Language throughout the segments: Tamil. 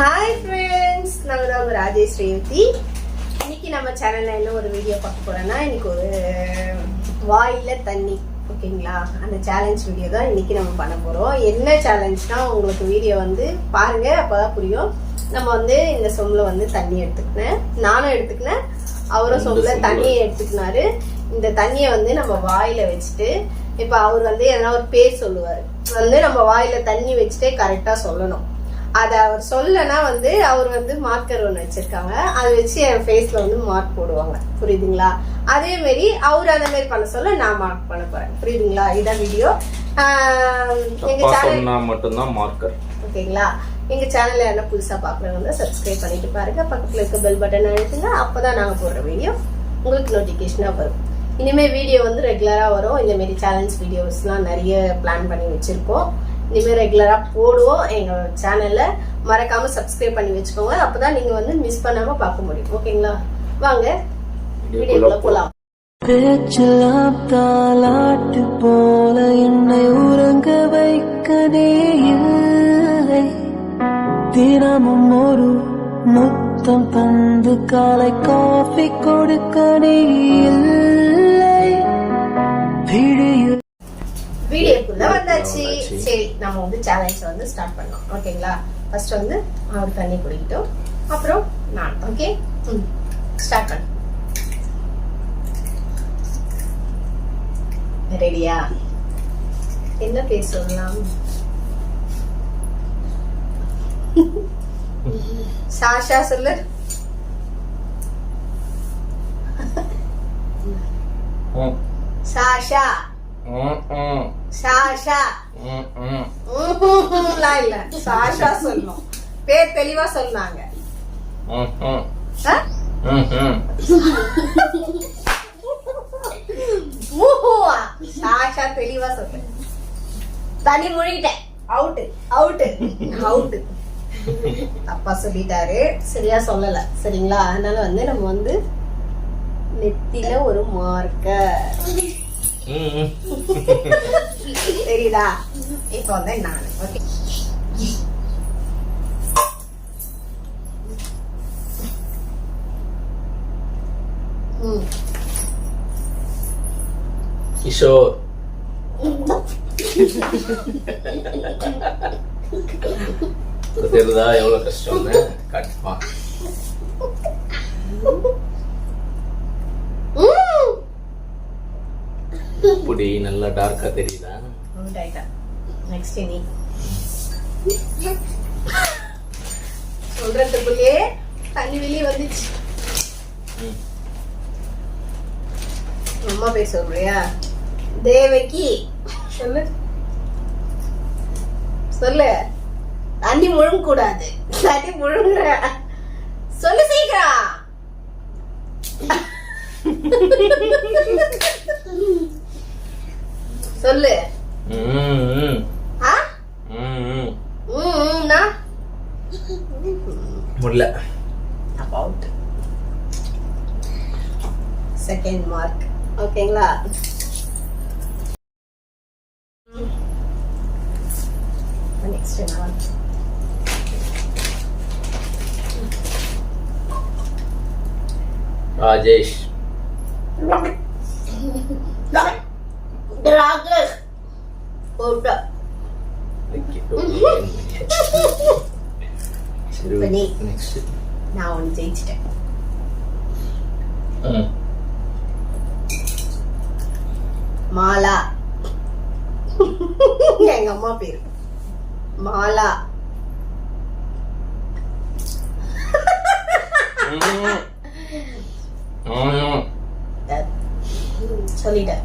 ஹாய் ஃப்ரெண்ட்ஸ் நாங்கள் தான் உங்கள் ராஜேஷ் ரேவதி இன்னைக்கு நம்ம சேனலில் என்ன ஒரு வீடியோ பார்க்க போகிறோன்னா இன்னைக்கு ஒரு வாயில தண்ணி ஓகேங்களா? அந்த சேலஞ்ச் வீடியோ தான் இன்னைக்கு நம்ம பண்ண போகிறோம் என்ன சேலஞ்ச்னா உங்களுக்கு வீடியோ வந்து பாருங்க அப்போதான் புரியும். நம்ம வந்து இந்த சொம்பில் வந்து தண்ணி எடுத்துக்கினேன். நானும் எடுத்துக்கினேன். அவரும் சொம்பில் தண்ணியை எடுத்துக்கினாரு. இந்த தண்ணியை வந்து நம்ம வாயில வச்சுட்டு இப்போ அவர் வந்து எதனா ஒரு பேர் சொல்லுவார். வந்து நம்ம வாயில தண்ணி வச்சுட்டே கரெக்டாக சொல்லணும். அதை அவர் சொல்லனா வந்து அவர் வந்து மார்க்கர் ஒன்று வச்சிருக்காங்க. அதை வச்சு என் ஃபேஸ்ல வந்து மார்க் போடுவாங்க. புரியுதுங்களா? அதே மாதிரி அவர் அந்த மாதிரி பண்ண சொல்ல நான் மார்க் பண்ண போறேன். புரியுதுங்களா? இதான் வீடியோ எங்க தப்பா சேனல் மட்டும்தான் மார்க்கர் ஓகேங்களா? எங்க சேனல்ல என்ன புதுசா பாக்குறவங்க சப்ஸ்கிரைப் பண்ணிட்டு பாருங்க. பக்கத்துல இருக்க பெல் பட்டன் அழுத்துங்க. அப்பதான் நாங்க போடுற வீடியோ உங்களுக்கு நோட்டிபிகேஷனா வரும். இனிமே வீடியோ வந்து ரெகுலரா வரும். இந்த மாதிரி சேலஞ்ச் வீடியோஸ்லாம் நிறைய பிளான் பண்ணி வச்சிருக்கோம். இனிமே ரெகுலரா போடுவோம். எங்க சேனல்ல மறக்காம சப்ஸ்கிரைப் பண்ணி வச்சுக்கோங்க. அப்பதான் நீங்க வந்து மிஸ் பண்ணாம பார்க்க முடியும். ஓகேங்களா வாங்க. வீடியோக்குள்ள போலாம். பேச்செல்லாம் தாலாட்டு போல என்னை உறங்க வைக்கதே இல்லை. தினமும் ஒரு முத்தம் தந்து காலை காஃபி கொடுக்கதே நம்ம வந்து சேலஞ்ச் வந்து ஸ்டார்ட் பண்ணலாம். ஓகேங்களா ஃபர்ஸ்ட் வந்து அவர் தண்ணி குடிக்கிட்டோம். அப்புறம் நான் ஓகே ஸ்டார்ட் பண்ண. ரெடியா என்ன பேர் சொல்லலாம்? சாஷா சொல்லு. ம், சாஷா. ம்ஹும்லாம் இல்ல. சாஷா சொல்லணும். பேர் தெளிவா சொன்னாங்க. சாஷா தெளிவா சொல்லு தண்ணி முழுகிட்டேன் அவுட்டு அவுட்டு அவுட்டு தப்பா சொல்லிட்டாரு. சரியா சொல்லல. சரிங்களா? அதனால வந்து நம்ம வந்து நெத்தில ஒரு மார்க்கர் ம், ம். தெரியுதா இப்போ வந்து நான் ஓகே ம் கிஷோர் இப்ப தெரியுதா எவ்வளவு கஷ்டம்னு கண்டிப்பா ம் முடி நல்லா டார்க்கா தெரியுதா? நெக்ஸ்ட் நீ சொல்றதுக்குள்ளே தண்ணி வெளியே வந்துச்சு. அம்மா பேர் சொல்றியா தேவகி சொல்லு. சொல்லு. தண்ணி முழுங்க கூடாது தண்ணி முழுங்குற. சொல்லு சீக்கிரம். சொல்லு? முடியல. About. செகண்ட் மார்க் ஓகேங்களா நெக்ஸ்ட் நான் ராஜேஷ். நான் ஒன்று ஜெயிச்சிட்டேன் ம் மாலா எங்க அம்மா பேரு மாலா. சொல்லிட்டேன்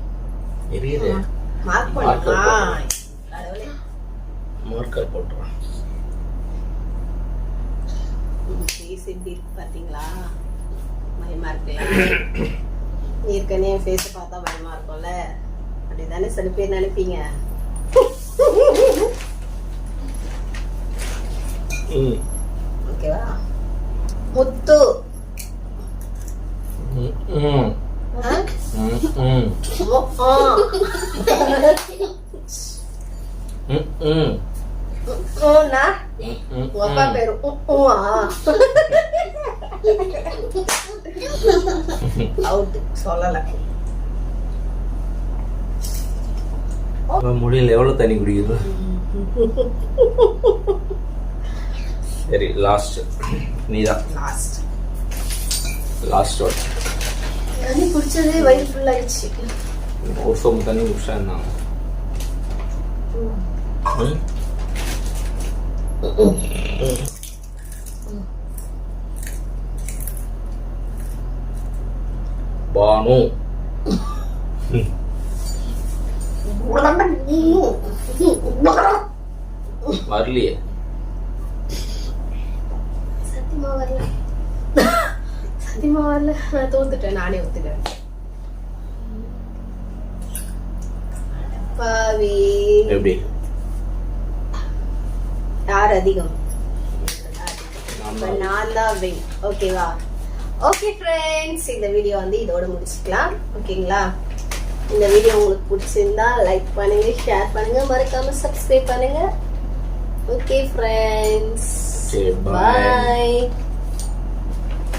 எரியுது. மார்க்கர் போட்டுறான் ஃபேஸ் எப்படி இருக்கு பயமா இருக்குல்ல ஏற்கனவே ஃபேஸை பார்த்தா பயமா இருக்கும்ல. அப்படிதானே சில பேர் நினைப்பீங்க? ஓகேவா? முத்து. உவா? அவுட் சொல்லல அவன் முடியல எவ்வளவு தண்ணி குடிக்குது சரி லாஸ்ட் நீதான் லாஸ்ட் லாஸ்ட் ஒன் தண்ணி குடிச்சது வயிறு ஃபுல் தண்ணி குடிச்சா என்ன ம்? பானு வரலையே சத்தியமா வரல சத்தியமா வரல நான் தோத்துட்டேன் நானே ஒத்துக்கிறேன் பாவி. எப்படி? யார் அதிகம்? நான் தான். வின் ஓகேவா ஓகே ஃப்ரெண்ட்ஸ் இந்த வீடியோ வந்து இதோட முடிச்சுக்கலாம். ஓகேங்களா இந்த வீடியோ உங்களுக்கு பிடிச்சிருந்தா லைக் பண்ணுங்க ஷேர் பண்ணுங்க. மறக்காம சப்ஸ்கிரைப் பண்ணுங்க. Okay friends. பாய்